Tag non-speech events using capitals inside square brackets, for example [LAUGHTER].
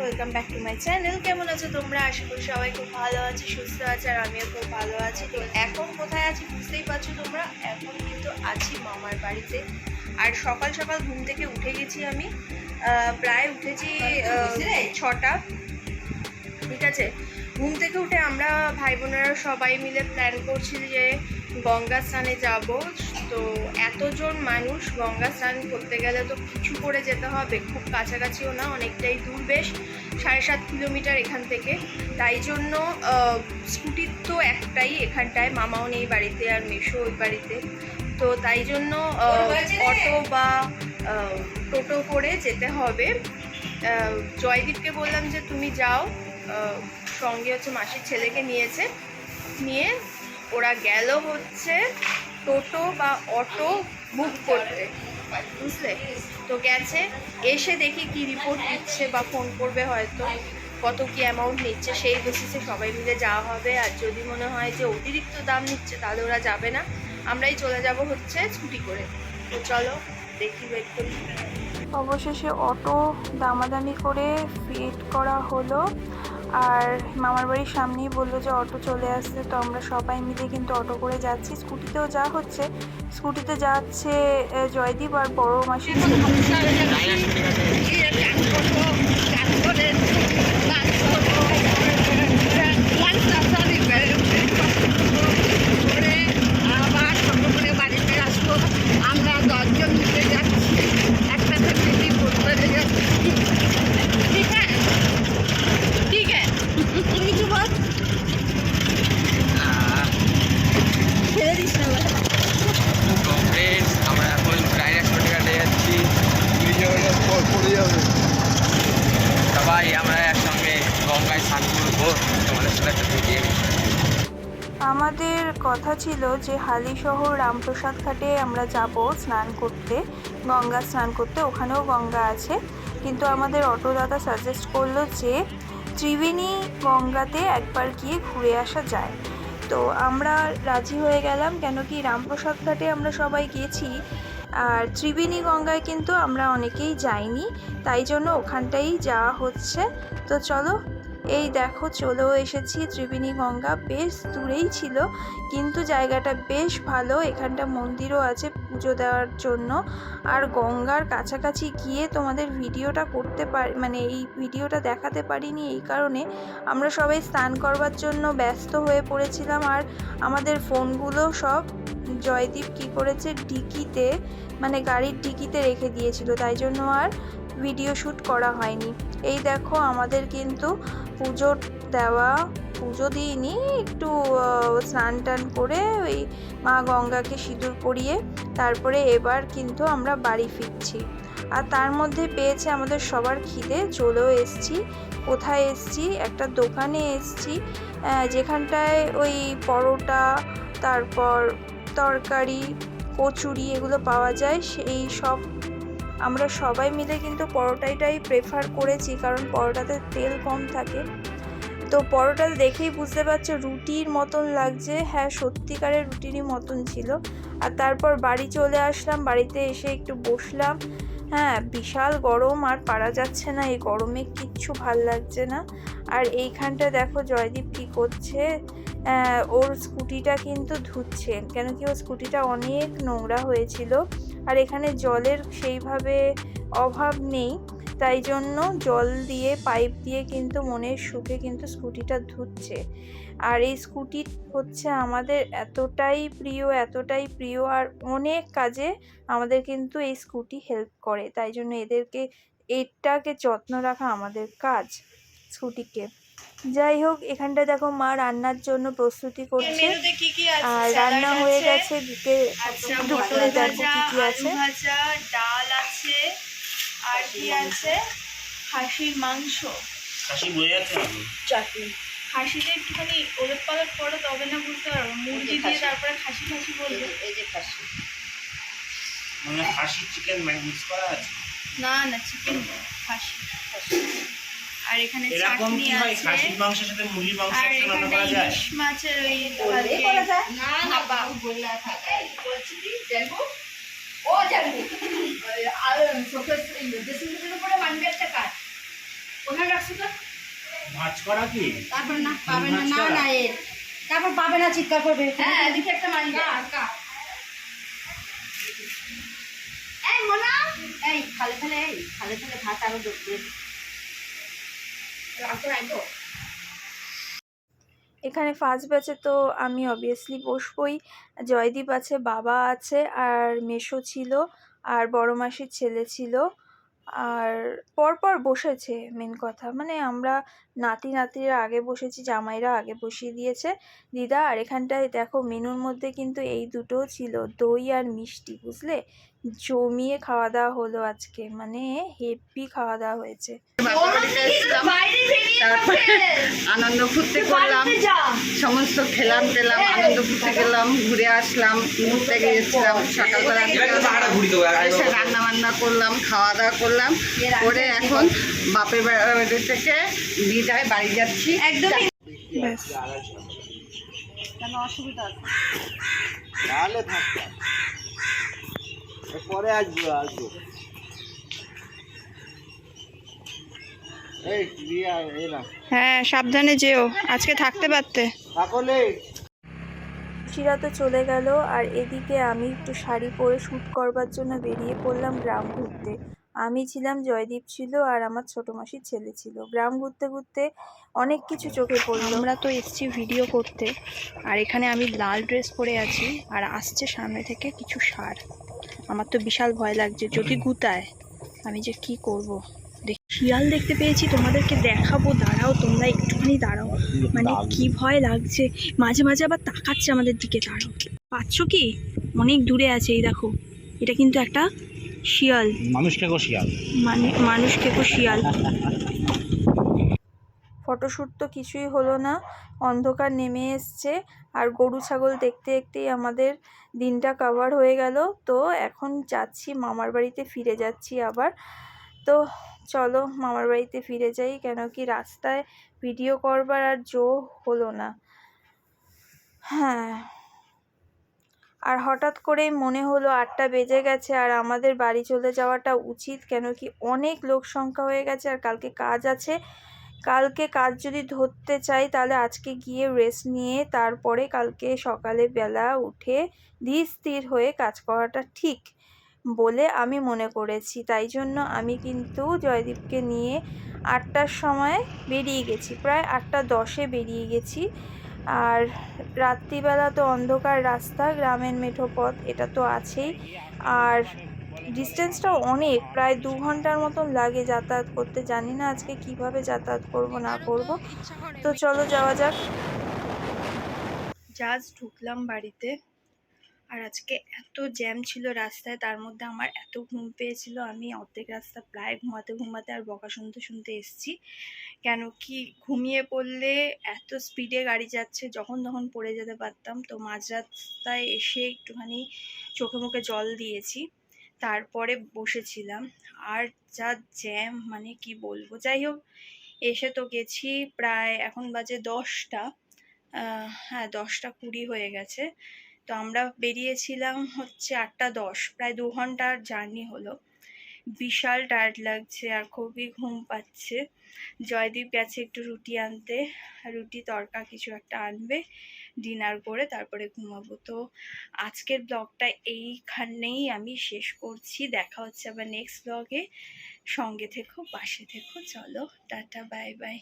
Welcome back to my channel কেমন আছো তোমরা? আশা করি সবাই খুব ভালো আছে সুস্থ আছে আর আমিও খুব ভালো আছি। তো এখন কোথায় আছি বুঝতেই পারছ তোমরা? এখন কিন্তু আছি মামার বাড়িতে। আর সকাল সকাল ঘুম থেকে উঠে গেছি আমি। প্রায় উঠেছি ছটা। ঠিক আছে। ঘুম থেকে উঠে আমরা ভাই বোনেরা সবাই মিলে প্ল্যান করছি যে গঙ্গা স্নানে যাব। তো এতজন মানুষ গঙ্গা স্নান করতে গেলে তো কিছু করে যেতে হবে খুব কাছাকাছিও না অনেকটাই দূর বেশ সাড়ে সাত কিলোমিটার এখান থেকে। তাই জন্য স্কুটির তো একটাই এখানটায় মামাও নেই বাড়িতে আর মেশো ওই বাড়িতে। তো তাই জন্য অটো বা টোটো করে যেতে হবে। জয়দীপকে বললাম যে তুমি যাও সঙ্গে হচ্ছে মাসির ছেলেকে নিয়েছে নিয়ে ওরা গেল হচ্ছে টোটো বা অটো বুক করতে বুঝলে? তো গেছে, এসে দেখি কি রিপোর্ট দিচ্ছে বা ফোন করবে হয়তো, কত কি অ্যামাউন্ট নিচ্ছে, সেই বেসিসে সবাই মিলে যাওয়া হবে। আর যদি মনে হয় যে অতিরিক্ত দাম নিচ্ছে, তাহলে ওরা যাবে না। আমরাই চলে যাব হচ্ছে ছুটি করে। তো চলো, দেখি ওয়েট করি। অবশেষে অটো দামাদামি করে ফিট করা হলো। আর মামার বাড়ির সামনেই বলল যে অটো চলে আসছে, তো আমরা সবাই মিলে কিন্তু অটো করে যাচ্ছি। স্কুটিতেও যা হচ্ছে, স্কুটিতে যাচ্ছে জয়দীপ আর বড় মাসি। আমরা দশজন মিলে যাচ্ছি একটা ফ্যামিলি পরিবারে যাচ্ছি ঠিক আছে ঠিক আছে তুমি কিছু বল ছেড়ে দিস না বল। তো ফ্রেন্ডস আমরা এখন রায়না শর্টকাটে যাচ্ছি সবাই আমরা একসঙ্গে গঙ্গায় স্নান করব তোমাদের সাথে একটা ভিডিও আমাদের কথা ছিল যে হালিশহর রামপ্রসাদ ঘাটে আমরা যাব স্নান করতে, গঙ্গা স্নান করতে, ওখানেও গঙ্গা আছে। কিন্তু আমাদের অটো দাদা সাজেস্ট করল যে ত্রিবেণী গঙ্গাতে একবার গিয়ে ঘুরে আসা যায়। তো আমরা রাজি হয়ে গেলাম, কেন কি রামপ্রসাদ ঘাটে আমরা সবাই গেছি। আর ত্রিবেণী গঙ্গায় কিন্তু আমরা অনেকেই যাইনি, তাই জন্য ওখানটাই যাওয়া হচ্ছে। তো চলো এই দেখো চলেও এসেছি, ত্রিবেণী গঙ্গা বেশ দূরেই ছিল, কিন্তু জায়গাটা বেশ ভালো, এখানটা মন্দিরও আছে পুজো দেওয়ার জন্য। আর গঙ্গার কাছাকাছি গিয়ে তোমাদের ভিডিওটা করতে পারি মানে এই ভিডিওটা দেখাতে পারিনি এই কারণে। আমরা সবাই স্নান করবার জন্য ব্যস্ত হয়ে পড়েছিলাম আর আমাদের ফোনগুলো সব জয়দীপ কি করেছে, ডিকিতে মানে গাড়ির ডিকিতে রেখে দিয়েছিল, তাই জন্য আর ভিডিও শ্যুট করা হয়নি। এই দেখো আমাদের কিন্তু পুজো দেওয়া, পুজো দিইনি, একটু স্নান টান করে ওই মা গঙ্গাকে সিঁদুর পরিয়ে তারপরে এবার কিন্তু আমরা বাড়ি ফিরছি। আর তার মধ্যে পেয়েছে আমাদের সবার খিদে, চলেও এসছি, কোথায় এসছি? একটা দোকানে এসছি যেখানটায় ওই পরোটা, তারপর তরকারি, কচুরি এগুলো পাওয়া যায়, সেই সব আমরা সবাই মিলে কিন্তু পরোটাইটাই প্রেফার করেছি, কারণ পরোটাতে তেল কম থাকে। তো পরোটা দেখেই বুঝতে পারছ, রুটির মতন লাগছে। হ্যাঁ সত্যিকারের রুটিরই মতন ছিল। আর তারপর বাড়ি চলে আসলাম, বাড়িতে এসে একটু বসলাম। হ্যাঁ বিশাল গরম, আর পারা যাচ্ছে না, এই গরমে কিচ্ছু ভালো লাগছে না। আর এইখানটা দেখো জয়দীপ কী করছে। ওর স্কুটিটা কিন্তু ধুচ্ছে, কেন কি ওর স্কুটিটা অনেক নোংরা হয়েছিল। আর এখানে জলের সেইভাবে অভাব নেই, তাই জন্য জল দিয়ে পাইপ দিয়ে কিন্তু মনের সুখে কিন্তু স্কুটিটা ধুচ্ছে। আর এই স্কুটি হচ্ছে আমাদের এতটাই প্রিয় এতটাই প্রিয় আর অনেক কাজে আমাদের কিন্তু এই স্কুটি হেল্প করে। তাই জন্য এদেরকে, এটাকে যত্ন রাখা আমাদের কাজ স্কুটিকে। যাই হোক এখানটা দেখো মা রান্নার জন্য প্রস্তুতি করছে। কি কি আছে? আর রান্না হয়ে গেছে দিকে আচ্ছা দুপুরে দেখো কি কি আছে। ভাজা ডাল আছে। আর কি আছে? খাসির মাংস। খাসি চাটনি। খাসিতে একটুখানি ওলট পালট করো তবে না বুঝতে পারব। মুরগি দিয়ে তারপরে খাসি খাসি বলবে। এই যে খাসি। মানে খাসি চিকেন মিক্স করা আছে? না না চিকেন খাসি আর এখানে চাটনি আছে। খাসির মাংসের সাথে মুরগির মাংস আর একসাথে এখানে করা যায়? ইলিশ মাছের ওই বললে করা যায়? না না বাবু। বললে থাকে বলছি কি ও জানব আর চোখের ড্রেসিং টেবিলের উপরে মানবে একটা কাজ। ওখানে ভাজ করা কি? তারপর না পাবে না না না এর। তারপর পাবে না চিৎকার করবে। হ্যাঁ এদিকে একটা মারি এই মোনা! এই খালে খালে এই খালে খালে ভাত আরও ঢুকবে এখানে ফার্স্ট ব্যাচে তো আমি অবভিয়াসলি বসবই। জয়দীপ আছে, বাবা আছে, আর মেশো ছিল, আর বড় মাসির ছেলে ছিল, আর পরপর বসেছে মেন কথা। মানে আমরা নাতি নাতিরা আগে বসেছি, জামাইরা আগে বসিয়ে দিয়েছে। দিদা, আর এখানটায় দেখো মেনুর মধ্যে কিন্তু এই দুটো ছিল, দই আর মিষ্টি, বুঝলে? জমিয়ে খাওয়া দাওয়া হলো আজকে মানে হেভি খাওয়া দাওয়া হয়েছে। আনন্দ ফুর্তি করলাম, সমস্ত খেলাম টেলাম, আনন্দ ফুর্তি গেলাম ঘুরে আসলাম ঘুরতে গিয়েছিলাম, সকালবেলা এসে রান্না বান্না করলাম, খাওয়া দাওয়া করলাম, করে এখন বাপের বাড়ি থেকে বিদায় বাড়ি যাচ্ছি। একদমই। অসুবিধা পরে আসব আসব। হ্যাঁ সাবধানে যেও। আজকে থাকতে পারতে। শিরা তো চলে গেল আর এদিকে আমি একটু শাড়ি পরে শ্যুট করবার জন্য বেরিয়ে পড়লাম গ্রাম ঘুরতে। আমি ছিলাম জয়দীপ ছিল আর আমার ছোট মাসির ছেলে ছিল। গ্রাম ঘুরতে ঘুরতে অনেক কিছু চোখে পড়ল। আমরা তো এসেছি ভিডিও করতে। আর এখানে আমি লাল ড্রেস পরে আছি আর আসছে সামনে থেকে কিছু সার। আমার তো বিশাল ভয় লাগছে, যদি গুতায় আমি যে কি করব? শিয়াল দেখতে পেয়েছি, তোমাদেরকে দেখাবো, দাঁড়াও, তোমরা একটুখানি দাঁড়াও। মানে কি ভয় লাগছে। মাঝে মাঝে আবার তাকাচ্ছে আমাদের দিকে, দাঁড়াও। পাচ্ছ কি? অনেক দূরে আছে, এই দেখো। এটা কিন্তু একটা শিয়াল। মানুষকে শিয়াল। মানে মানুষকে কো শিয়াল। [LAUGHS] ফটোশ্যুট তো কিছুই হলো না অন্ধকার নেমে এসছে আর গরু ছাগল দেখতে দেখতেই আমাদের দিনটা কভার হয়ে গেল। তো এখন যাচ্ছি মামার বাড়িতে ফিরে যাচ্ছি আবার। তো চলো মামার বাড়িতে ফিরে যাই কেন কি রাস্তায় ভিডিও করবার আর জো হলো না। হ্যাঁ। আর হঠাৎ করেই মনে হলো আটটা বেজে গেছে আর আমাদের বাড়ি চলে যাওয়াটা উচিত কেন কি অনেক লোক সংখ্যা হয়ে গেছে আর কালকে কাজ আছে। কালকে কাজ যদি ধরতে চাই তাহলে আজকে গিয়ে রেস্ট নিয়ে তারপরে কালকে সকালে বেলা উঠে ধীর স্থির হয়ে কাজ করাটা ঠিক বলে আমি মনে করেছি। তাই জন্য আমি কিন্তু জয়দীপকে নিয়ে আটটার সময় বেরিয়ে গেছি। প্রায় আটটা দশে বেরিয়ে গেছি। আর রাত্রিবেলা তো অন্ধকার রাস্তা, গ্রামের মেঠো পথ, এটা তো আছেই। আর ডিস্টেন্সটা অনেক, প্রায় দু ঘণ্টার মতন লাগে যাতায়াত করতে। জানি না আজকে কীভাবে যাতায়াত করব, না করব। তো চলো যাওয়া যাক। জাস্ট ঢুকলাম বাড়িতে। আর আজকে এত জ্যাম ছিল রাস্তায়, তার মধ্যে আমার এত ঘুম পেয়েছিল। আমি অর্ধেক রাস্তা প্রায় ঘুমাতে ঘুমাতে আর বকা শুনতে শুনতে এসছি। কেন কি ঘুমিয়ে পড়লে এত স্পিডে গাড়ি যাচ্ছে, যখন তখন পড়ে যেতে পারতাম। তো মাঝ রাস্তায় এসে একটুখানি চোখে মুখে জল দিয়েছি, তারপরে বসেছিলাম। আর যা জ্যাম মানে কি বলব? যাই হোক, এসে তো গেছি প্রায় এখন বাজে দশটা হ্যাঁ দশটা কুড়ি হয়ে গেছে। তো আমরা বেরিয়েছিলাম হচ্ছে আটটা দশ, প্রায় দু ঘণ্টার জার্নি হলো। বিশাল টায়ার্ড লাগছে আর খুবই ঘুম পাচ্ছে। জয়দীপ গেছে একটু রুটি আনতে, রুটি, তরকা কিছু একটা আনবে, ডিনার করে তারপরে ঘুমাবো। তো আজকের ব্লগটা এইখানেই আমি শেষ করছি। দেখা হচ্ছে আবার নেক্সট ব্লগে সঙ্গে থেকো, পাশে থেকো, চলো, টাটা বাই বাই